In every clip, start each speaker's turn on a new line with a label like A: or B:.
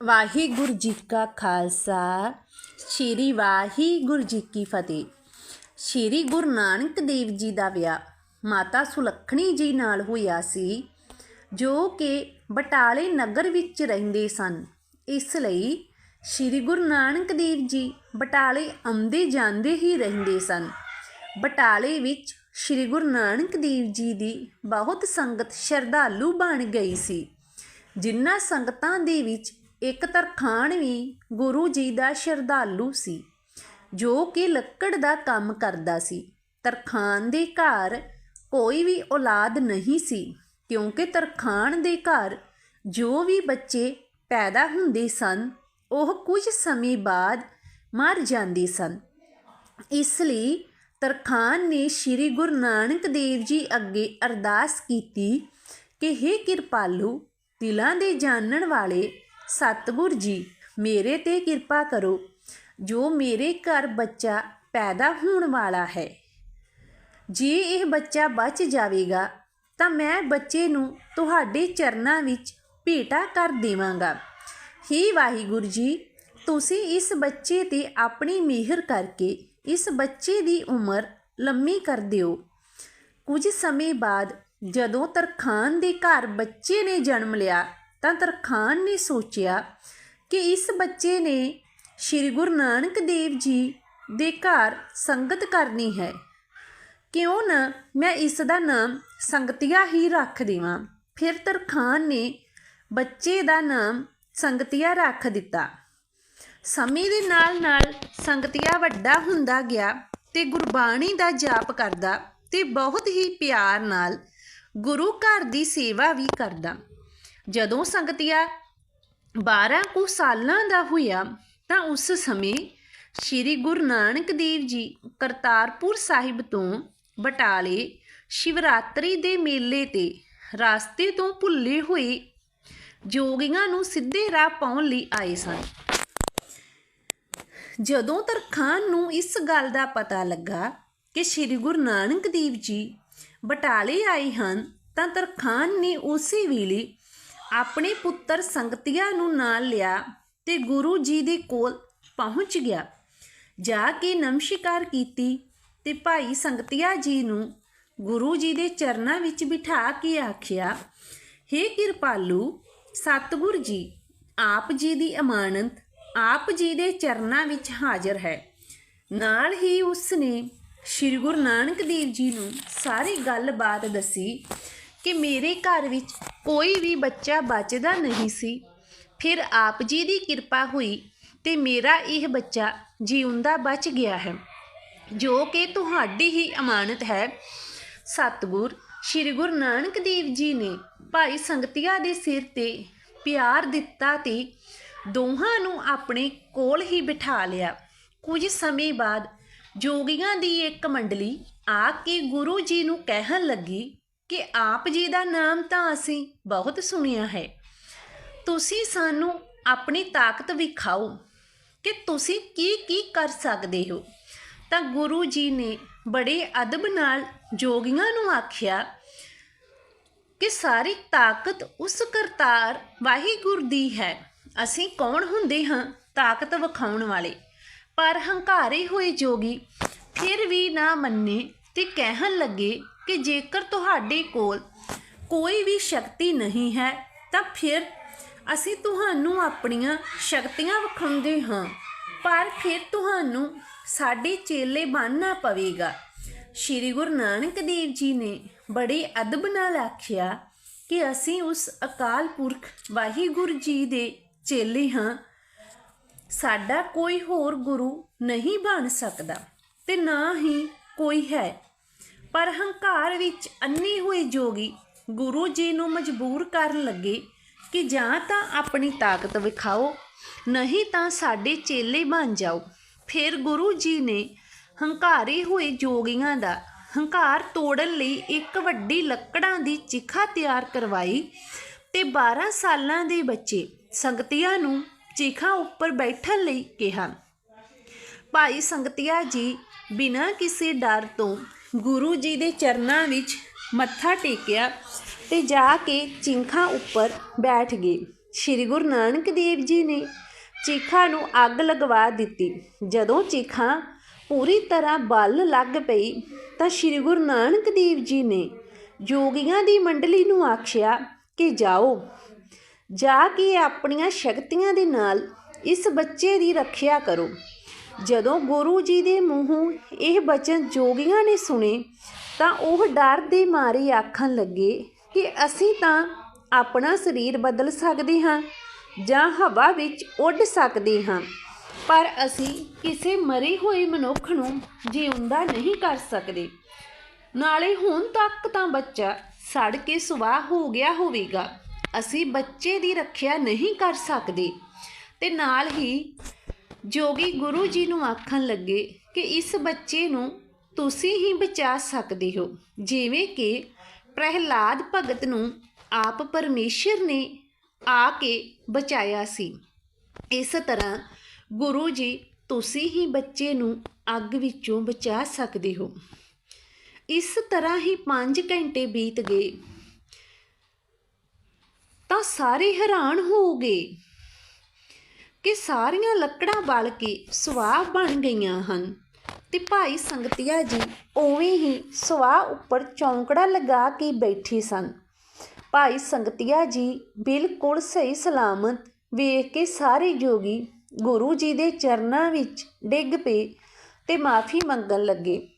A: ਵਾਹਿਗੁਰੂ ਜੀ ਕਾ ਖਾਲਸਾ, ਸ੍ਰੀ ਵਾਹਿਗੁਰੂ ਜੀ ਕੀ ਫਤਿਹ। ਸ੍ਰੀ ਗੁਰੂ ਨਾਨਕ ਦੇਵ ਜੀ ਦਾ ਵਿਆਹ ਮਾਤਾ ਸੁਲੱਖਣੀ ਜੀ ਨਾਲ ਹੋਇਆ ਸੀ, ਜੋ ਕਿ ਬਟਾਲੇ ਨਗਰ ਵਿੱਚ ਰਹਿੰਦੇ ਸਨ। ਇਸ ਲਈ ਸ੍ਰੀ ਗੁਰੂ ਨਾਨਕ ਦੇਵ ਜੀ ਬਟਾਲੇ ਆਉਂਦੇ ਜਾਂਦੇ ਹੀ ਰਹਿੰਦੇ ਸਨ। ਬਟਾਲੇ ਵਿੱਚ ਸ੍ਰੀ ਗੁਰੂ ਨਾਨਕ ਦੇਵ ਜੀ ਦੀ ਬਹੁਤ ਸੰਗਤ ਸ਼ਰਧਾਲੂ ਬਣ ਗਈ ਸੀ, ਜਿਨ੍ਹਾਂ ਸੰਗਤਾਂ ਦੇ ਵਿੱਚ ਇੱਕ ਤਰਖਾਣ ਵੀ ਗੁਰੂ ਜੀ ਦਾ ਸ਼ਰਧਾਲੂ ਸੀ, ਜੋ ਕਿ ਲੱਕੜ ਦਾ ਕੰਮ ਕਰਦਾ ਸੀ। ਤਰਖਾਣ ਦੇ ਘਰ ਕੋਈ ਵੀ ਔਲਾਦ ਨਹੀਂ ਸੀ, ਕਿਉਂਕਿ ਤਰਖਾਣ ਦੇ ਘਰ ਜੋ ਵੀ ਬੱਚੇ ਪੈਦਾ ਹੁੰਦੇ ਸਨ, ਉਹ ਕੁਝ ਸਮੇਂ ਬਾਅਦ ਮਰ ਜਾਂਦੇ ਸਨ। ਇਸ ਲਈ ਤਰਖਾਨ ਨੇ ਸ੍ਰੀ ਗੁਰੂ ਨਾਨਕ ਦੇਵ ਜੀ ਅੱਗੇ ਅਰਦਾਸ ਕੀਤੀ ਕਿ हे ਕਿਰਪਾਲੂ ਦਿਲਾਂ ਦੇ ਜਾਣਨ ਵਾਲੇ ਸਤਿਗੁਰ ਜੀ, ਮੇਰੇ ਤੇ ਕਿਰਪਾ ਕਰੋ, ਜੋ ਮੇਰੇ ਘਰ ਬੱਚਾ ਪੈਦਾ ਹੋਣ ਵਾਲਾ ਹੈ। ਜੇ ਇਹ ਬੱਚਾ ਬਚ ਜਾਵੇਗਾ, ਤਾਂ ਮੈਂ ਬੱਚੇ ਨੂੰ ਤੁਹਾਡੇ ਚਰਨਾਂ ਵਿੱਚ ਭੇਟਾ ਕਰ ਦੇਵਾਂਗਾ। ਹੀ ਵਾਹਿਗੁਰੂ ਜੀ, ਤੁਸੀਂ ਇਸ ਬੱਚੇ ਤੇ ਆਪਣੀ ਮਿਹਰ ਕਰਕੇ ਇਸ ਬੱਚੇ ਦੀ ਉਮਰ ਲੰਮੀ ਕਰ ਦਿਓ। ਕੁਝ ਸਮੇਂ ਬਾਅਦ ਜਦੋਂ ਤਰਖਾਨ ਦੇ ਘਰ ਬੱਚੇ ਨੇ ਜਨਮ ਲਿਆ ਤਾਂ ਤਰਖਾਨ ਨੇ ਸੋਚਿਆ ਕਿ ਇਸ ਬੱਚੇ ਨੇ ਸ੍ਰੀ ਗੁਰੂ ਨਾਨਕ ਦੇਵ ਜੀ ਦੇ ਘਰ ਸੰਗਤ ਕਰਨੀ ਹੈ। ਕਿਉਂ ਨਾ ਮੈਂ ਇਸ ਦਾ ਨਾਮ ਸੰਗਤੀਆ ਹੀ ਰੱਖ ਦੇਵਾਂ। ਫਿਰ ਤਰਖਾਨ ਨੇ ਬੱਚੇ ਦਾ ਨਾਮ ਸੰਗਤੀਆ ਰੱਖ ਦਿੱਤਾ। ਸਮੇਂ ਦੇ ਨਾਲ ਨਾਲ ਸੰਗਤੀਆ ਵੱਡਾ ਹੁੰਦਾ ਗਿਆ ਤੇ ਗੁਰਬਾਣੀ ਦਾ ਜਾਪ ਕਰਦਾ ਤੇ ਬਹੁਤ ਹੀ ਪਿਆਰ ਨਾਲ ਗੁਰੂ ਘਰ ਦੀ ਸੇਵਾ ਵੀ ਕਰਦਾ। ਜਦੋਂ ਸੰਗਤੀਆ 12 ਕੁ ਸਾਲਾਂ ਦਾ ਹੋਇਆ, ਤਾਂ ਉਸ ਸਮੇਂ ਸ੍ਰੀ ਗੁਰੂ ਨਾਨਕ ਦੇਵ ਜੀ ਕਰਤਾਰਪੁਰ ਸਾਹਿਬ ਤੋਂ ਬਟਾਲੇ ਸ਼ਿਵਰਾਤਰੀ ਦੇ ਮੇਲੇ ਤੇ ਰਾਸਤੇ ਤੋਂ ਭੁੱਲੇ ਹੋਏ ਜੋਗੀਆਂ ਨੂੰ ਸਿੱਧੇ ਰਾਹ ਪਾਉਣ ਲਈ ਆਏ ਸਨ। ਜਦੋਂ ਤਰਖਾਨ ਨੂੰ ਇਸ ਗੱਲ ਦਾ ਪਤਾ ਲੱਗਾ ਕਿ ਸ੍ਰੀ ਗੁਰੂ ਨਾਨਕ ਦੇਵ ਜੀ ਬਟਾਲੇ ਆਏ ਹਨ, ਤਾਂ ਤਰਖਾਨ ਨੇ ਉਸੇ ਵੇਲੇ ਆਪਣੇ ਪੁੱਤਰ ਸੰਗਤੀਆ ਨੂੰ ਨਾਲ ਲਿਆ ਤੇ ਗੁਰੂ ਜੀ ਦੇ ਕੋਲ ਪਹੁੰਚ ਗਿਆ। ਜਾ ਕੇ ਨਮਸਕਾਰ ਕੀਤੀ ਤੇ ਭਾਈ ਸੰਗਤੀਆ ਜੀ ਨੂੰ ਗੁਰੂ ਜੀ ਦੇ ਚਰਨਾਂ ਵਿੱਚ ਬਿਠਾ ਕੇ ਆਖਿਆ हे ਕਿਰਪਾਲੂ, ਸਤਿਗੁਰ ਜੀ, ਆਪ ਜੀ ਦੀ ਅਮਾਨਤ ਆਪ ਜੀ ਦੇ ਚਰਨਾਂ ਵਿੱਚ ਹਾਜ਼ਰ ਹੈ। ਨਾਲ ਹੀ ਉਸ ਨੇ ਸ੍ਰੀ ਗੁਰੂ ਨਾਨਕ ਦੇਵ ਜੀ ਨੂੰ ਸਾਰੀ ਗੱਲਬਾਤ ਦੱਸੀ ਕਿ ਮੇਰੇ ਘਰ ਵਿੱਚ ਕੋਈ ਵੀ ਬੱਚਾ ਬਚਦਾ ਨਹੀਂ ਸੀ। ਫਿਰ ਆਪ ਜੀ ਦੀ ਕਿਰਪਾ ਹੋਈ ਤੇ ਮੇਰਾ ਇਹ ਬੱਚਾ ਜਿਉਂਦਾ ਬਚ ਗਿਆ ਹੈ। ਜੋ ਕਿ ਤੁਹਾਡੀ ਹੀ ਅਮਾਨਤ ਹੈ। ਸਤਿਗੁਰ, ਸ੍ਰੀ ਗੁਰੂ ਨਾਨਕ ਦੇਵ ਜੀ ਨੇ ਭਾਈ ਸੰਗਤੀਆ ਦੇ ਸਿਰ ਤੇ ਪਿਆਰ ਦਿੱਤਾ ਤੇ ਦੋਹਾਂ ਨੂੰ ਆਪਣੇ ਕੋਲ ਹੀ ਬਿਠਾ ਲਿਆ। ਕੁਝ ਸਮੇਂ ਬਾਅਦ ਜੋਗੀਆਂ ਦੀ ਇੱਕ ਮੰਡਲੀ ਆ ਕੇ ਗੁਰੂ ਜੀ ਨੂੰ ਕਹਿਣ ਲੱਗੀ ਕਿ ਆਪ ਜੀ ਦਾ ਨਾਮ ਤਾਂ ਅਸੀਂ ਬਹੁਤ ਸੁਣਿਆ ਹੈ। ਤੁਸੀਂ ਸਾਨੂੰ ਆਪਣੀ ਤਾਕਤ ਵਿਖਾਓ ਕਿ ਤੁਸੀਂ ਕੀ ਕੀ ਕਰ ਸਕਦੇ ਹੋ। ਤਾਂ ਗੁਰੂ ਜੀ ਨੇ ਬੜੇ ਅਦਬ ਨਾਲ ਜੋਗੀਆਂ ਨੂੰ ਆਖਿਆ ਕਿ ਸਾਰੀ ਤਾਕਤ ਉਸ ਕਰਤਾਰ ਵਾਹਿਗੁਰੂ ਦੀ ਹੈ। ਅਸੀਂ ਕੌਣ ਹੁੰਦੇ ਹਾਂ ਤਾਕਤ ਵਿਖਾਉਣ ਵਾਲੇ? ਪਰ ਹੰਕਾਰੇ ਹੋਏ ਜੋਗੀ ਫਿਰ ਵੀ ਨਾ ਮੰਨੇ ਤੇ ਕਹਿਣ ਲੱਗੇ ਕਿ ਜੇਕਰ ਤੁਹਾਡੇ ਕੋਲ ਕੋਈ ਵੀ ਸ਼ਕਤੀ ਨਹੀਂ ਹੈ, ਤਾਂ ਫਿਰ ਅਸੀਂ ਤੁਹਾਨੂੰ ਆਪਣੀਆਂ ਸ਼ਕਤੀਆਂ ਵਿਖਾਉਂਦੇ ਹਾਂ, ਪਰ ਫਿਰ ਤੁਹਾਨੂੰ ਸਾਡੇ ਚੇਲੇ ਬਣਨਾ ਪਵੇਗਾ। ਸ੍ਰੀ ਗੁਰੂ ਨਾਨਕ ਦੇਵ ਜੀ ਨੇ ਬੜੇ ਅਦਬ ਨਾਲ ਆਖਿਆ ਕਿ ਅਸੀਂ ਉਸ ਅਕਾਲ ਪੁਰਖ ਵਾਹਿਗੁਰੂ ਜੀ ਦੇ ਚੇਲੇ ਹਾਂ। ਸਾਡਾ ਕੋਈ ਹੋਰ ਗੁਰੂ ਨਹੀਂ ਬਣ ਸਕਦਾ ਤੇ ਨਾ ਹੀ ਕੋਈ ਹੈ। ਪਰ ਹੰਕਾਰ ਵਿੱਚ ਅੰਨੇ ਹੋਏ ਜੋਗੀ ਗੁਰੂ ਜੀ ਨੂੰ ਮਜਬੂਰ ਕਰਨ ਲੱਗੇ ਕਿ ਜਾਂ ਤਾਂ ਆਪਣੀ ਤਾਕਤ ਵਿਖਾਓ, ਨਹੀਂ ਤਾਂ ਸਾਡੇ ਚੇਲੇ ਬਣ ਜਾਓ। ਫਿਰ ਗੁਰੂ ਜੀ ਨੇ ਹੰਕਾਰੇ ਹੋਏ ਜੋਗੀਆਂ ਦਾ ਹੰਕਾਰ ਤੋੜਨ ਲਈ ਇੱਕ ਵੱਡੀ ਲੱਕੜਾਂ ਦੀ ਚਿਖਾ ਤਿਆਰ ਕਰਵਾਈ ਤੇ 12 ਸਾਲਾਂ ਦੇ ਬੱਚੇ ਸੰਗਤੀਆਂ ਨੂੰ ਚਿਖਾ ਉੱਪਰ ਬੈਠਣ ਲਈ ਕਿਹਾ। ਭਾਈ ਸੰਗਤੀਆ ਜੀ, ਬਿਨਾਂ ਕਿਸੇ ਡਰ ਤੋਂ ਗੁਰੂ ਜੀ ਦੇ ਚਰਨਾਂ ਵਿੱਚ ਮੱਥਾ ਟੇਕਿਆ ਤੇ ਜਾ ਕੇ ਚਿੰਖਾਂ ਉੱਪਰ ਬੈਠ ਗਏ। ਸ੍ਰੀ ਗੁਰੂ ਨਾਨਕ ਦੇਵ ਜੀ ਨੇ ਚਿਖਾ ਨੂੰ ਅੱਗ ਲਗਵਾ ਦਿੱਤੀ। ਜਦੋਂ ਚਿਖਾ ਪੂਰੀ ਤਰ੍ਹਾਂ ਬਲ ਲੱਗ ਪਈ ਤਾਂ ਸ੍ਰੀ ਗੁਰੂ ਨਾਨਕ ਦੇਵ ਜੀ ਨੇ ਜੋਗੀਆਂ ਦੀ ਮੰਡਲੀ ਨੂੰ ਆਖਿਆ ਕਿ ਜਾਓ, ਜਾ ਕੇ ਆਪਣੀਆਂ ਸ਼ਕਤੀਆਂ ਦੇ ਨਾਲ ਇਸ ਬੱਚੇ ਦੀ ਰੱਖਿਆ ਕਰੋ। ਜਦੋਂ ਗੁਰੂ ਜੀ ਦੇ ਮੂੰਹੋਂ ਇਹ ਬਚਨ ਜੋਗੀਆਂ ਨੇ ਸੁਣੇ, ਤਾਂ ਉਹ ਡਰ ਦੇ ਮਾਰੇ ਆਖਣ ਲੱਗੇ ਕਿ ਅਸੀਂ ਤਾਂ ਆਪਣਾ ਸਰੀਰ ਬਦਲ ਸਕਦੇ ਹਾਂ ਜਾਂ ਹਵਾ ਵਿੱਚ ਉੱਡ ਸਕਦੇ ਹਾਂ। ਪਰ ਅਸੀਂ ਕਿਸੇ ਮਰੇ ਹੋਏ ਮਨੁੱਖ ਨੂੰ ਜਿਉਂਦਾ ਨਹੀਂ ਕਰ ਸਕਦੇ। ਨਾਲੇ ਹੁਣ ਤੱਕ ਤਾਂ ਬੱਚਾ ਸੜ ਕੇ ਸੁਆਹ ਹੋ ਗਿਆ ਹੋਵੇਗਾ। ਅਸੀਂ ਬੱਚੇ ਦੀ ਰੱਖਿਆ ਨਹੀਂ ਕਰ ਸਕਦੇ। ਤੇ ਨਾਲ ਹੀ ਜੋਗੀ ਗੁਰੂ ਜੀ ਨੂੰ ਆਖਣ ਲੱਗੇ ਕਿ ਇਸ ਬੱਚੇ ਨੂੰ ਤੁਸੀਂ ਹੀ ਬਚਾ ਸਕਦੇ ਹੋ। ਜਿਵੇਂ ਕਿ ਪ੍ਰਹਿਲਾਦ ਭਗਤ ਨੂੰ ਆਪ ਪਰਮੇਸ਼ਰ ਨੇ ਆ ਕੇ ਬਚਾਇਆ ਸੀ। ਇਸ ਤਰ੍ਹਾਂ ਗੁਰੂ ਜੀ ਤੁਸੀਂ ਹੀ ਬੱਚੇ ਨੂੰ ਅੱਗ ਵਿੱਚੋਂ ਬਚਾ ਸਕਦੇ ਹੋ। ਇਸ ਤਰ੍ਹਾਂ ਹੀ 5 ਘੰਟੇ ਬੀਤ ਗਏ। ਤਾਂ ਸਾਰੇ ਹੈਰਾਨ ਹੋ ਗਏ ਕਿ ਸਾਰੀਆਂ ਲੱਕੜਾਂ ਬਲ ਕੇ ਸੁਆਹ ਬਣ ਗਈਆਂ ਹਨ। ਤੇ ਭਾਈ ਸੰਗਤੀਆ ਜੀ ਉਵੇਂ ਹੀ ਸੁਆਹ ਉੱਪਰ ਚੌਂਕੜਾ ਲਗਾ ਕੇ ਬੈਠੇ ਸਨ। ਭਾਈ ਸੰਗਤੀਆ ਜੀ ਬਿਲਕੁਲ ਸਹੀ ਸਲਾਮਤ ਵੇਖ ਕੇ ਸਾਰੇ ਜੋਗੀ ਗੁਰੂ ਜੀ ਦੇ ਚਰਨਾਂ ਵਿੱਚ ਡਿੱਗ ਪਏ ਤੇ ਮਾਫੀ ਮੰਗਣ ਲੱਗੇ।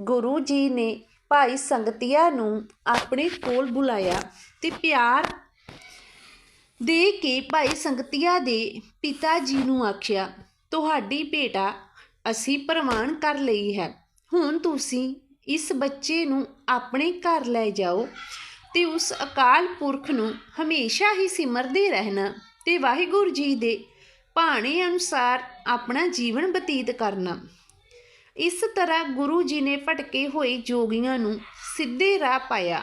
A: ਗੁਰੂ ਜੀ ਨੇ ਭਾਈ ਸੰਗਤੀਆ ਨੂੰ ਆਪਣੇ ਕੋਲ ਬੁਲਾਇਆ ਤੇ ਪਿਆਰ ਦੇ ਕੇ ਭਾਈ ਸੰਗਤੀਆ ਦੇ ਪਿਤਾ ਜੀ ਨੂੰ ਆਖਿਆ, ਤੁਹਾਡੀ ਬੇਟਾ ਅਸੀਂ ਪ੍ਰਵਾਨ ਕਰ ਲਈ ਹੈ। ਹੁਣ ਤੁਸੀਂ ਇਸ ਬੱਚੇ ਨੂੰ ਆਪਣੇ ਘਰ ਲੈ ਜਾਓ ਤੇ ਉਸ ਅਕਾਲ ਪੁਰਖ ਨੂੰ ਹਮੇਸ਼ਾ ਹੀ ਸਿਮਰਦੇ ਰਹਿਣਾ ਤੇ ਵਾਹਿਗੁਰੂ ਜੀ ਦੇ ਭਾਣੇ ਅਨੁਸਾਰ ਆਪਣਾ ਜੀਵਨ ਬਤੀਤ ਕਰਨਾ। ਇਸ ਤਰ੍ਹਾਂ ਗੁਰੂ ਜੀ ਨੇ ਭਟਕੇ ਹੋਏ ਜੋਗੀਆਂ ਨੂੰ ਸਿੱਧੇ ਰਾਹ ਪਾਇਆ।